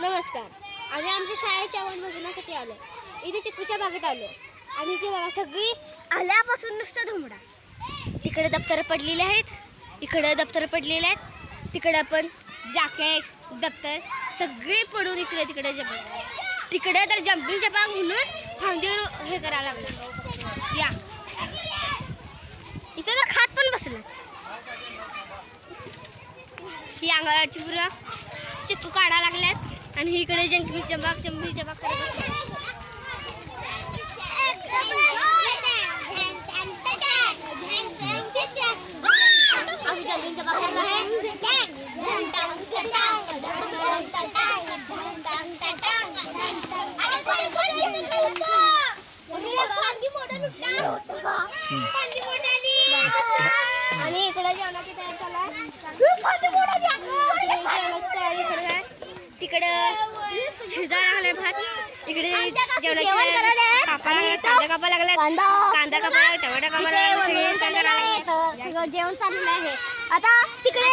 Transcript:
नमस्कार. आम्ही आमच्या शाळेच्या वनभोजनासाठी आलो इथे चिकूच्या बागेत आलो आणि इथे मला सगळी आल्यापासून नुसतं धुमडा. तिकडे दप्तरं पडलेले आहेत इकडे दप्तरं पडलेले आहेत तिकडे पण जॅकेट दप्तर सगळे पडून इकडे तिकडे जंप तिकडे तर जम्पिंग जपा म्हणून फांदीवर हे करायला लागलं. या. इकडे तर खात पण बसलं. ही अंगळाची पुरं चिक्कू काढा लागल्यात आणि इकडे जंगली करत. आम्ही जंगली करत आहे आणि इकडे जेवणाची तयारी चालू आहे इकडे जेवणाची तयारी इकडे आहे शिजायला लागलाय भात. इकडे जेवणाची कापा कांदा कापा लागलाय कांदा. कापा टमाटा कापा? सगळं जेवण चाललेलं आहे. आता तिकडे